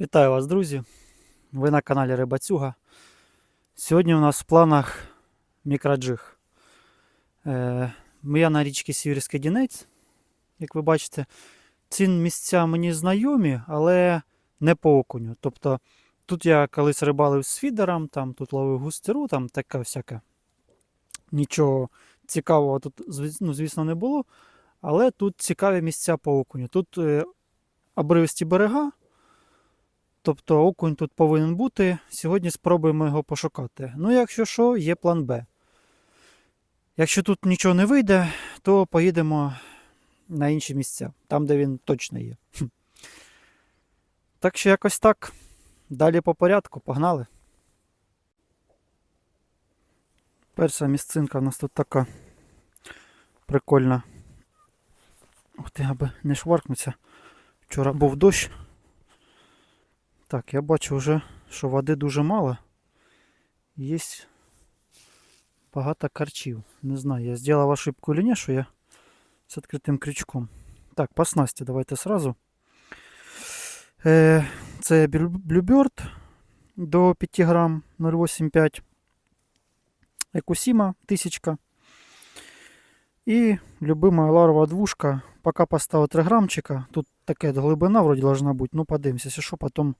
Вітаю вас, друзі! Ви на каналі Рибацюга. Сьогодні у нас в планах мікроджиг. Е, я на річці Сіверський Дінець, як ви бачите. Ці місця мені знайомі, але не по окуню. Тобто тут я колись рибалив з фідером, там тут ловив густеру, там таке всяке. Нічого цікавого тут, ну, звісно, не було. Але тут цікаві місця по окуню. Тут е, обривисті берега. Тобто окунь тут повинен бути. Сьогодні спробуємо його пошукати. Ну, якщо що, є план Б. Якщо тут нічого не вийде, то поїдемо на інші місця, там, де він точно є. Так що якось так. Далі по порядку, погнали. Перша місцинка в нас тут така прикольна. Ух ти, аби не шваркнуться. Вчора був дощ. Так, я бачу вже, що води дуже мало. Є багато карчів. Не знаю, я зробив ошибку чи ні, що я з відкритим крючком. Так, по снасті давайте сразу. Е, це Bluebird до 5 грам 0,85. Екусіма 1000. І любима ларова двушка. Поки поставив 3 грамчика. Тут таке глибина вроде должна бути. Ну, подивимося, що, потім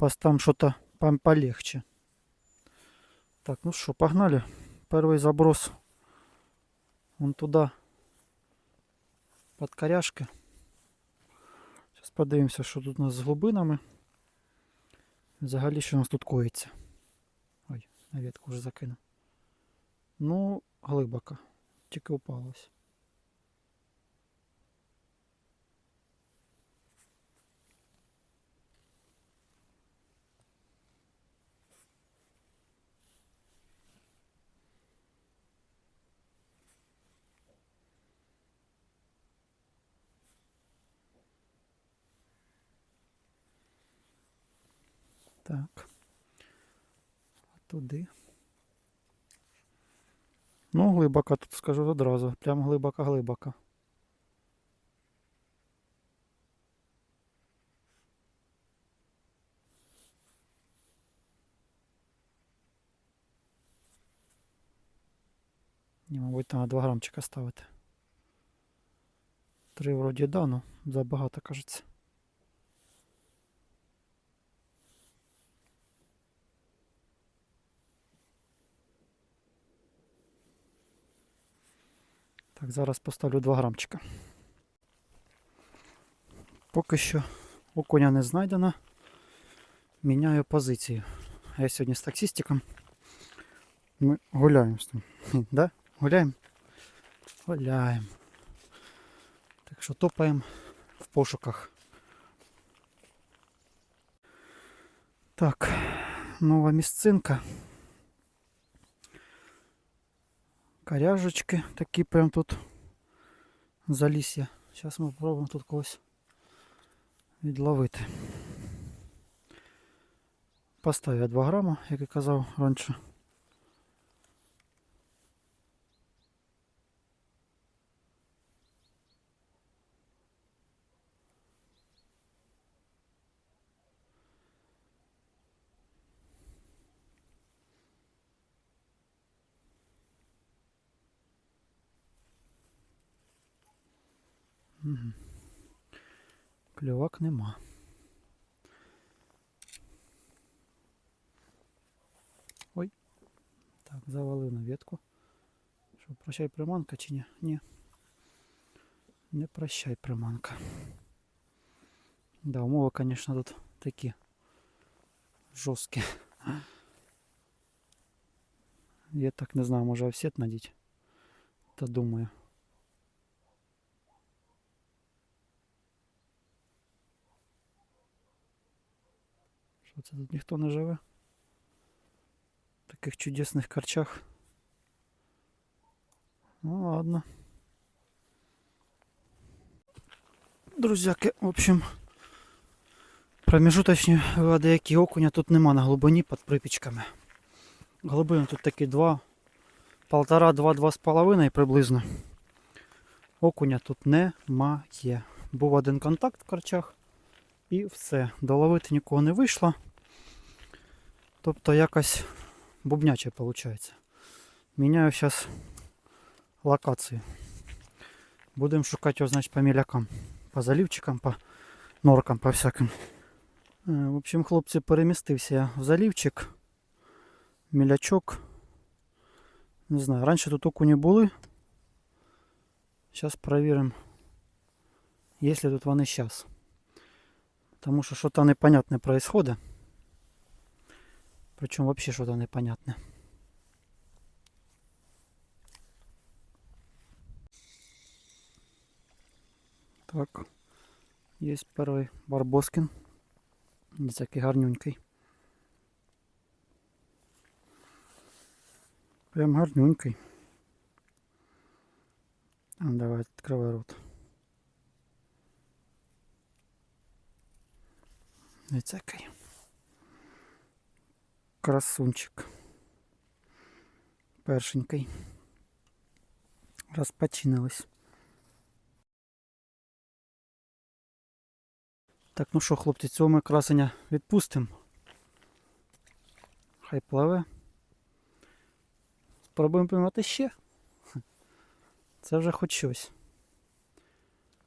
поставим что-то полегче. Так, ну что, погнали. Первый заброс. Вон туда. Под коряшки. Сейчас подивимося, що тут у нас з глибинами. Взагалі, що у нас тут коїться. Ой, на ветку вже закинув. Ну, глибоко. Тільки упалось. Так. А туди. Ну, глибоко тут скажу одразу. Прям глибоко-глибоко. Ні, мабуть, треба 2 грамчика ставити. Три вроді да, ну забагато кажеться. Так, зараз поставлю 2 грамчика. Поки що окуня не знайдено. Міняю позицію. Я сьогодні з таксістиком. Ми гуляємо з ним. Хм, Да? Гуляємо? Гуляємо. Так що топаємо в пошуках. Так, нова місцинка. Коряжечки такі прям тут залісся. Зараз ми спробуємо тут когось відловити. Поставив 2 грама, як и казав раніше. Кльовак нема. Ой. Так, завалив на ветку. Що, прощай приманка чи ні? Ні. Не прощай приманка. Да, умови, конечно, тут такі жорсткі. Я так не знаю, може офсет надіть. Та думаю. Що це тут ніхто не живе? В таких чудесних корчах. Ну ладно. Друзяки, в общем, промежуточні виводи, які окуня тут нема на глибині під припічками. Глибина тут такі 2, полтора, два, два з половиною приблизно. Окуня тут немає. Був один контакт в корчах. І все. Доловити нікого не вийшло. Тобто якось бубняче виходить. Міняю зараз локацію. Будемо шукати його, значить, по мілякам. По заливчикам, по норкам, по всяким. Е, В общем, хлопці, перемістився я в залівчик. Мілячок. Не знаю, раніше тут окуні були. Зараз перевіримо, є ли тут вони зараз. Тому що щось непонятне происходит. Причому вообще что-то непонятне. Так. Є перший барбоскін. Дивіться, який гарнюнький. Прям гарнюнький. А, давай, відкривай рот. Дивіться, який. Красунчик. Першенький. Розпочинились. Так, ну що, хлопці, цього ми красення відпустимо. Хай пливе. Спробуємо поймати ще. Це вже хоч щось.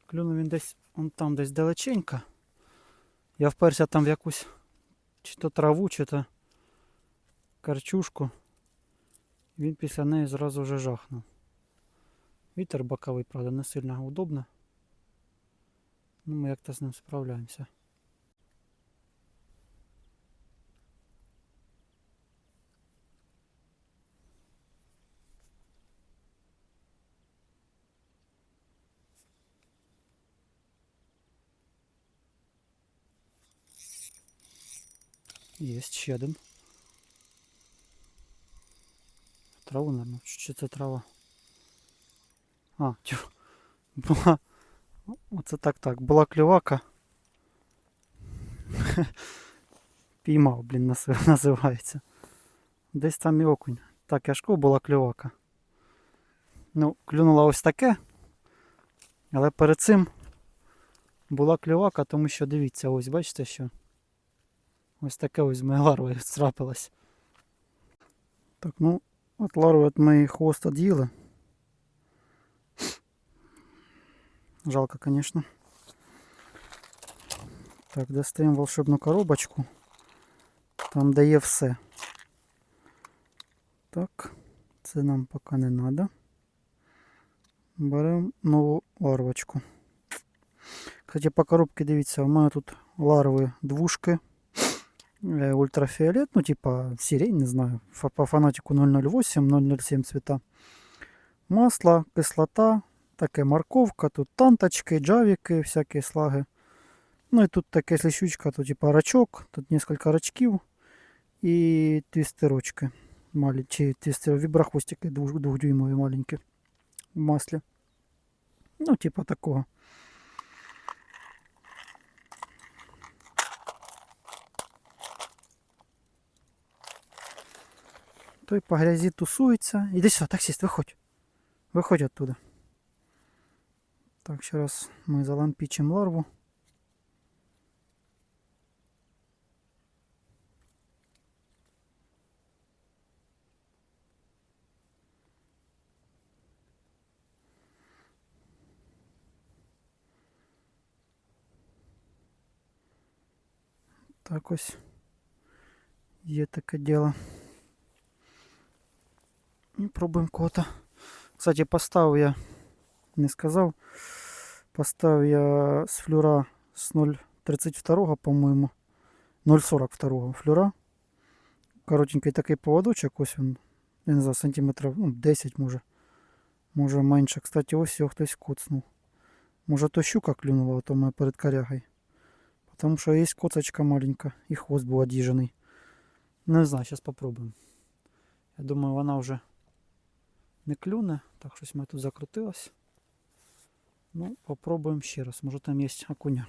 Клюнув він десь он там десь далеченько. Я вперся там в якусь чи то траву, чи то карчушку. Він після неї зразу вже жахнув. Вітер боковий, правда, не сильно удобно. Ну, ми як-то з ним справляємося. Есть ще один. Траву, наверное. Чи це трава? А, тю. Була. Оце так так. Була клювака. Піймав, блін, називається. Десь там і окунь. Так, яшко була клювака. Ну, клюнула ось таке. Але перед цим була клювака, тому що дивіться, ось бачите що. Ось таке ось з моєю ларвою. Так, ну, от ларви от моєї хвост од'їли. Жалко, конечно. Так, достаємо волшебну коробочку. Там де є все. Так, це нам поки не треба. Беремо нову ларвочку. Кстати, по коробці дивіться, у мене тут ларви двушки. Е, Ультрафіолет, ну типа сирень, не знаю. По фанатику 008, 007 цвета. Масло, кислота, таке морковка, тут танточки, джавіки, всякі слаги. Ну і тут таке слищучка, тут типа рачок, тут несколько рачків і твістерочки. Малі, чи твістер, віброхвостики двух, двухдюймові маленькі в маслі. Ну, типа такого. Той по грязі тусується. Іди сюди, таксист, виходь. Виходь оттуда. Так, ще раз ми залампічимо ларву. Так ось є таке діло. І пробуємо кого-то. Кстати, поставив я, не сказав, поставив я з флюра з 0,32, по-моєму, 0,42 флюра. Коротенький такий поводочок, ось він, я не знаю, сантиметрів ну, 10 може. Може менше. Кстати, ось його хтось коцнув. Може то щука клюнула, то ми перед корягою. Потому що є коцочка маленька і хвост був одіжений. Не знаю, зараз попробуємо. Я думаю, вона вже не клюне. Так, щось ми тут закрутилось. Ну, попробуємо ще раз. Може там є окуня.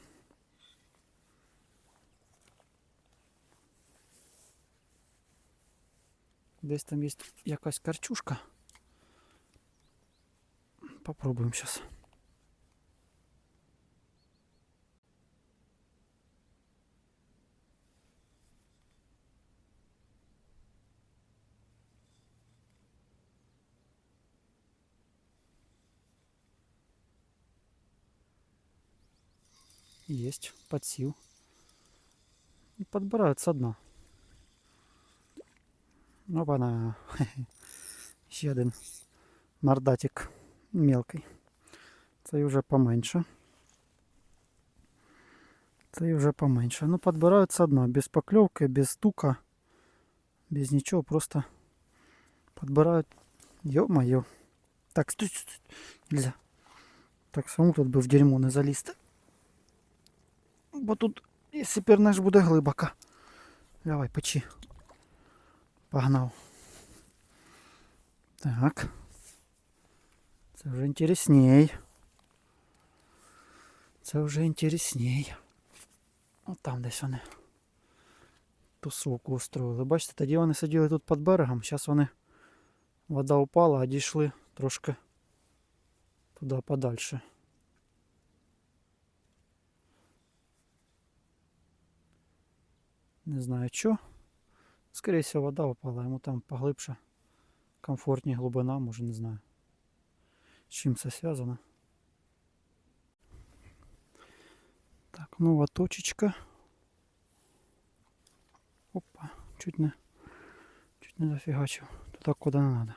Десь там є якась карчушка. Попробуємо зараз. Есть, подсів. І підбирають со дна. Опа-на. Ще один мордатик мелкий. Цей вже поменше. Цей вже поменше. Ну, підбирають со дна, без покльовки, без стука, без нічого, просто підбирають. Йо-моє. Так, стой, стой, стой. Нельзя. Так, самому тут би в дерьмо не залізти. Бо тут, якщо пірнеш, буде глибоко. Давай, печи. Погнав. Так. Це вже інтересней. Це вже інтересней. От там десь вони тусовку устроїли. Бачите, тоді вони сиділи тут під берегом, зараз вони вода упала, а дійшли трошки туди подальше. Не знаю що. Скорее всего, вода упала, йому там поглибше, комфортні глибина, може не знаю. З чим це зв'язано. Так, нова точечка. Опа, чуть не, чуть не зафігачив. Туда куда не надо.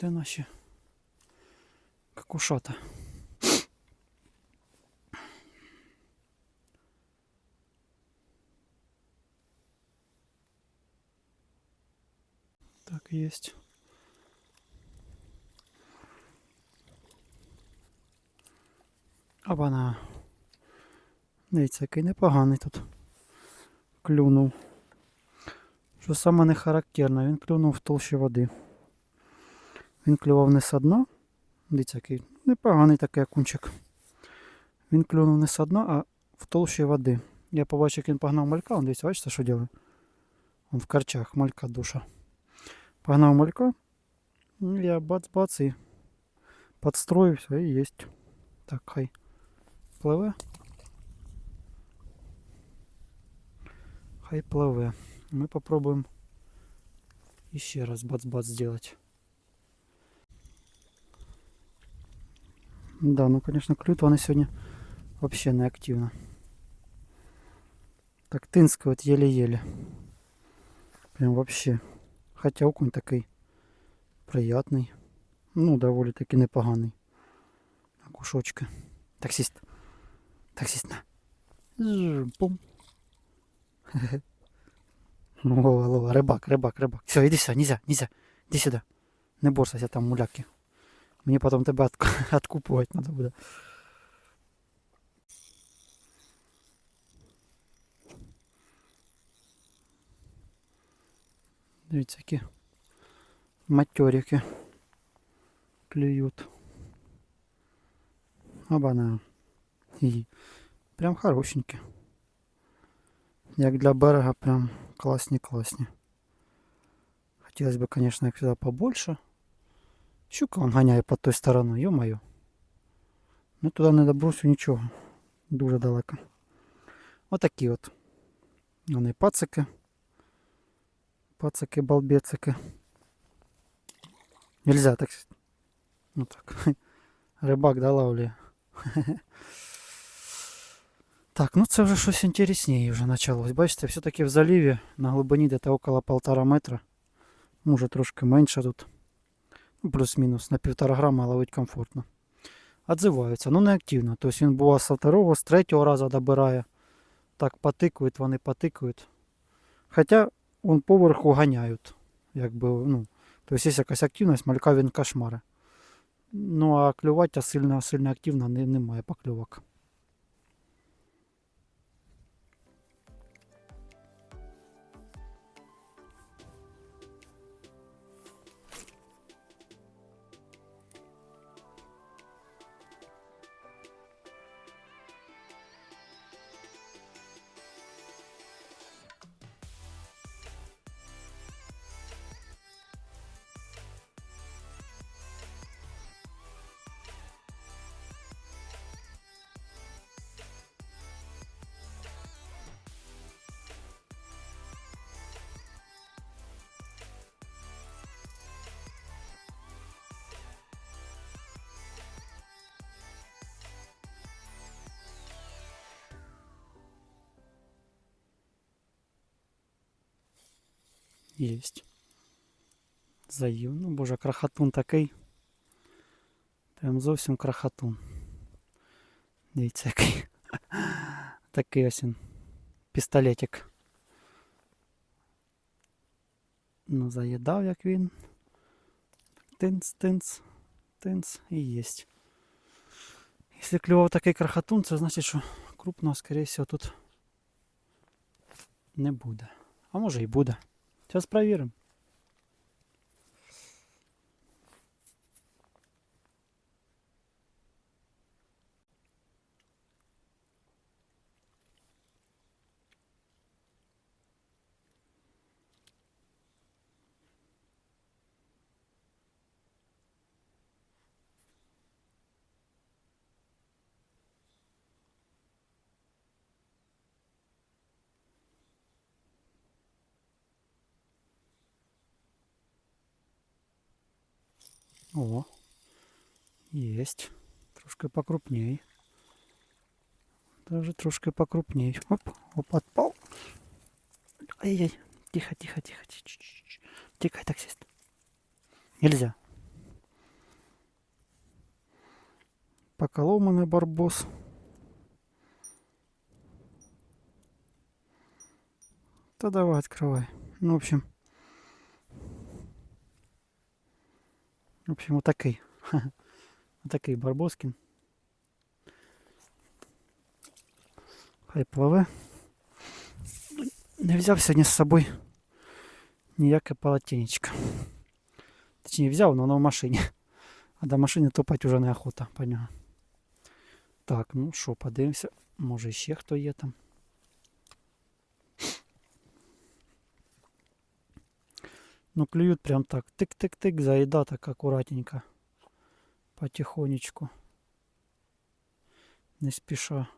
Де наші какушата? Так, есть. Обана. Дивіться, який непоганий тут клюнув. Що саме не характерно, він клюнув в толщі води. Він клював не со дна. Дивіться, який непоганий такий окунчик. Він клюнув не со дна, а в толщі води. Я побачив, як він погнав малька, он дивіться, бачите, що робить? Он в карчах, малька душа. Погнав малька. Ну, Я бац-бац і подстроївся і єсть. Так, хай пливе. Хай пливе. Ми попробуємо ще раз бац-бац сделать. Да, ну конечно клюют вони сьогодні вообще не активно. Так тинський от еле-еле. Прям вообще. Хотя окунь такий приятний. Ну, доволі таки непоганий. Кушочки. Таксист. Таксист на. Пум. Лова, лова, рибак, рибак, рибак. Все, иди сюда, нельзя, нельзя. Иди сюда. Не борсайся там муляки. Мені потім тебе отк- откупувати треба буде. Дивіться, які материки клюють. Обана. І прям хорошенькі. Як для берега прям класні-класні. Хотелось бы, конечно, их сюда побольше. Щука он гоняє по той сторону, ё-моё. Ну туди не добросю нічого. Дуже далеко. Отакі от. Вони пацики. Пацики, балбецики. Нельзя так. с- Ну так. Рибак да ловлі. Так, ну це вже щось інтересніше вже почалось. Бачите, все-таки в заливі на глибині десь около полтора метра. Може трошки менше тут. Ну, плюс-мінус на півтора грама ловить комфортно. Отзиваються, ну не активно. Тобто він буває з второго, з третього разу добирає. Так потикують, вони потикують. Хоча он поверху ганяють. Якби, ну, тобто є якась активність, малька він кошмари. Ну а клювати сильно, сильно активно не, немає покльовок. Єсть. Заїв. Ну, боже, крахатун такий. Прям зовсім крахатун. Дивіться, який. Такий ось він. Пістолетик. Ну, заїдав, як він. Тинц, тинц, тинц і єсть. Якщо клював такий крахатун, це значить, що крупного, скоріше всього, тут не буде. А може і буде. Зараз перевіримо. О, есть. Трошки покрупней. Даже трошки покрупней. Оп, оп, отпал. Ай-яй. Тихо, тихо, тихо. Тикай, таксист. Нельзя. Мене барбос. Та давай, открывай. Ну, в общем. В общем, отакий. Отакий Барбоскін. Хай пливе. Не взяв сьогодні з собою ніяке полотенечко. Точніше взяв, але воно в машині. А до машини топати вже неохота по нього. Так, ну що, подивимося. Може ще хто є там. Ну, клюют прям так. Тык-тык-тык, заеда так аккуратненько. Потихонечку. Не спеша.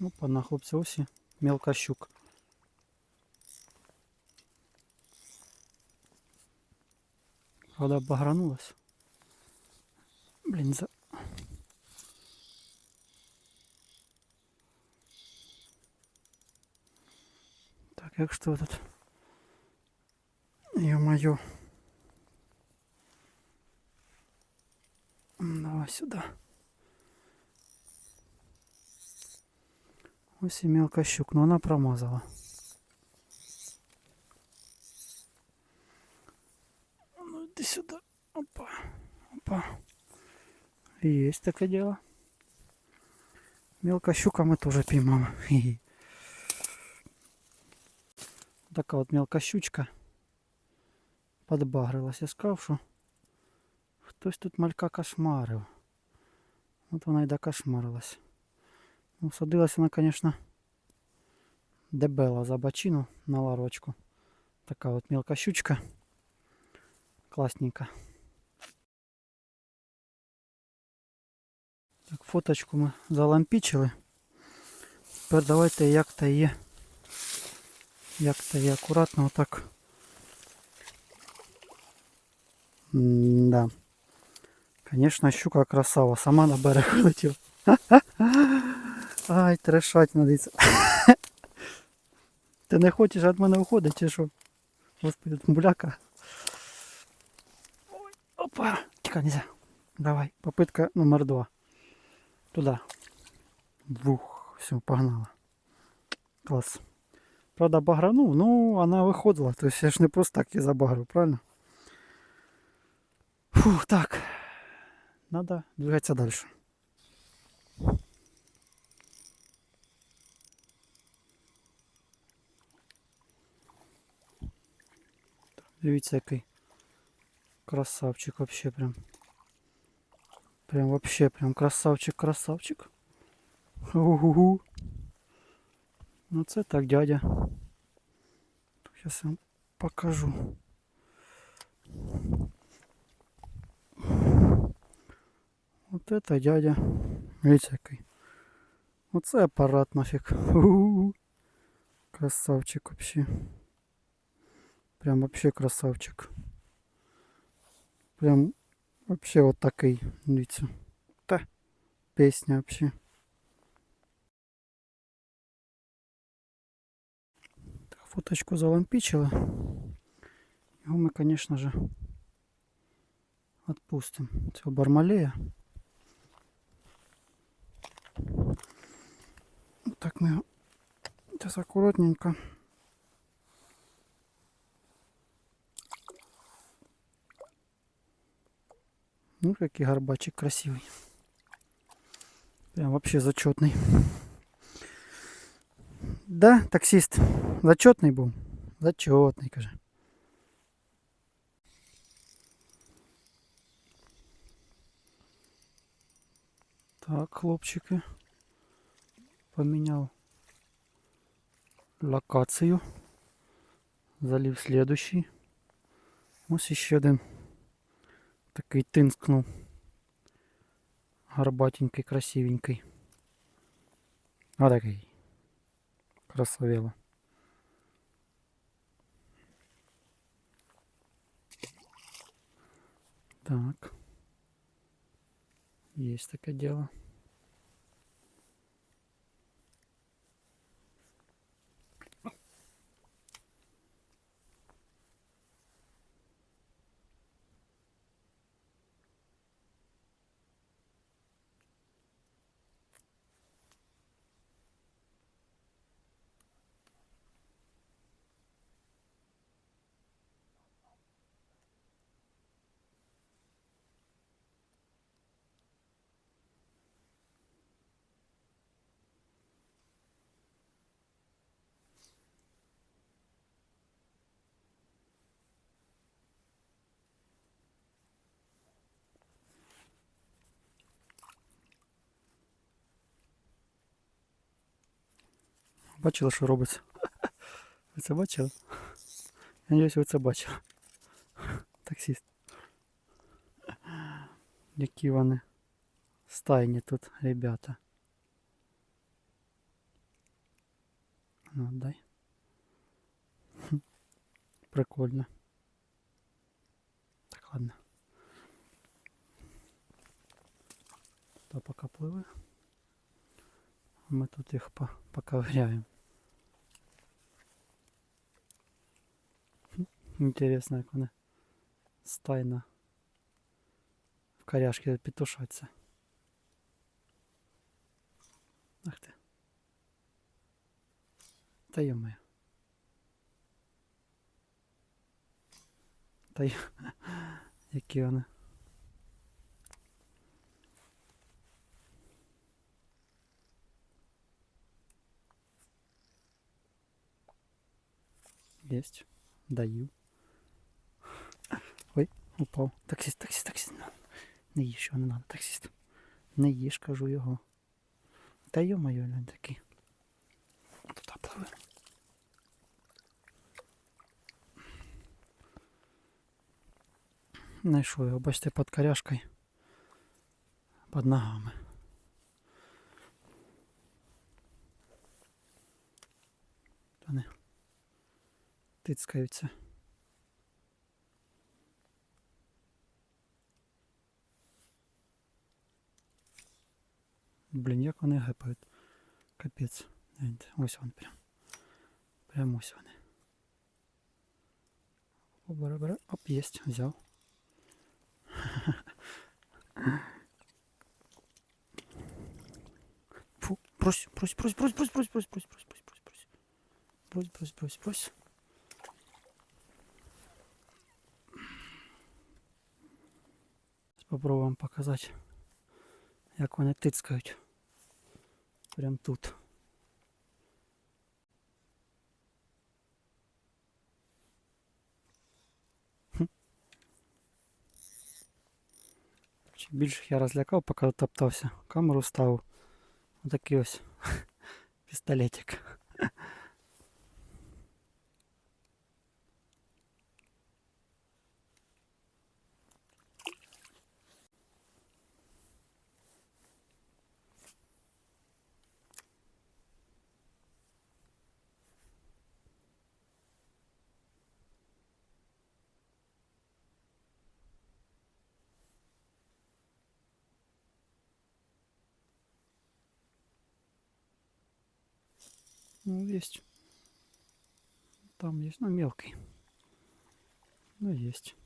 Опа, на хлопці ось мелка щука. Вода обогранулась. Блин, за... Так, як что тут? Ё-моё. Давай сюда. Ось і мелка щук, но она промазала. Иди сюда. Опа. Опа. Есть такое дело. Мелка щука мы тоже поймали. Хе-хе. Така от мелка щучка. Подбагрилась. Я сказав, що хтось тут малька кошмарив. От вона й докошмарилась. Ну, садилась вона, звісно, дебела за бочину на ларочку. Така от мелка щучка. Класненько. Так, фоточку ми залампічили. Тепер давайте як то є. Як то є акуратно отак. Да. Конечно, щука красава. Сама на берег вилетіла. Ай, трешать надиться. Ти не хочеш від мене уходити, чи що? Господи, муляка. опа. Тихо, нельзя. Давай, попытка номер два. Туда. Бух, все, погнала. Класс. Правда, багранув, ну, вона виходила. То есть я ж не просто так її забагрив, правильно? Фух, так. Надо двигатися дальше. Дивіться, який красавчик вообще прям. Прям вообще прям красавчик, красавчик. Угу. Ну це так, дядя. Сейчас я вам покажу. Вот это дядя. Видите, який. Оце апарат нафиг. Угу. Красавчик вообще. Прям вообще красавчик. Прям вообще вот такий. Дивіться. Та песня вообще. Так, фоточку залампичила. Його ми, конечно же, отпустим. Цього бармалея. Так ми його зараз акуратненько. Ну, какой горбачик красивый. Прям вообще зачетный. Да, таксист. Зачетный был. Зачетный, каже. Так, хлопчики. Поменял локацию. Залив следующий. Ось ще один такий тинскнув. Горбатенький, красивенький. А такий. Красавело. Так. Есть такое дело. Бачили, що робиться? Ви це бачили? Я надіюсь, ви це бачили. Таксіст. Які вони стайні тут, ребята. Ну, дай. Хм. Прикольно. Так, ладно. Та пока пливе. Ми тут їх по Интересно, як вони стайно в коряшки петушаться. Ах ти. Та йо-моє. Та й... які вони. Есть. Даю. Упав. Таксист, таксист, таксист. Не їж його не надо, таксист. Не їж, кажу його. Та йо-моє, він такий. Туди пливе. Знайшов його, бачите, під коряшкою. Під ногами. Вони тицкаються. Блін, як вони гепають. Капець. Гляньте, Ось він прям. Прям ось вони. О, бере, бере. Оп, єсть, взяв. Фу, брось, брось, брось, брось, брось, брось, брось, брось, брось, брось, брось, брось. Брось, брось, брось, брось. Попробуємо показати, як вони тицкають. Прям тут. Хм. Чим більше я розлякав, поки топтався. Камеру ставив. Отакий ось пістолетик. Ну, есть. Там есть, ну, мелкий. Ну, есть.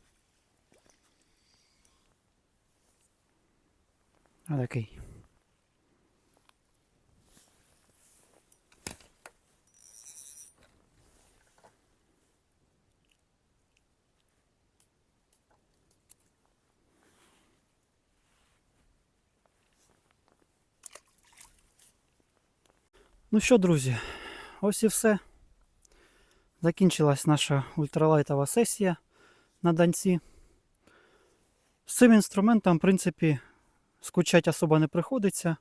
А такий. Ну що, друзі, ось і все. Закінчилась наша ультралайтова сесія на данці. З цим інструментом, в принципі, скучати особо не приходиться.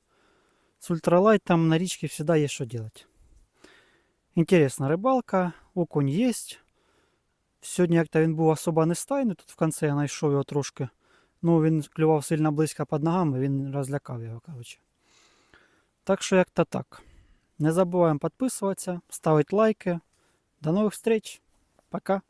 З ультралайтом на річці завжди є що робити. Інтересна рибалка, окунь є. Сьогодні як-то він був особо не стайний, тут в кінці я знайшов його трошки. Ну, він клював сильно близько під ногами, він розлякав його, коротше. Так що як-то так. Не забуваємо підписуватися, ставити лайки. До нових встреч. Пока.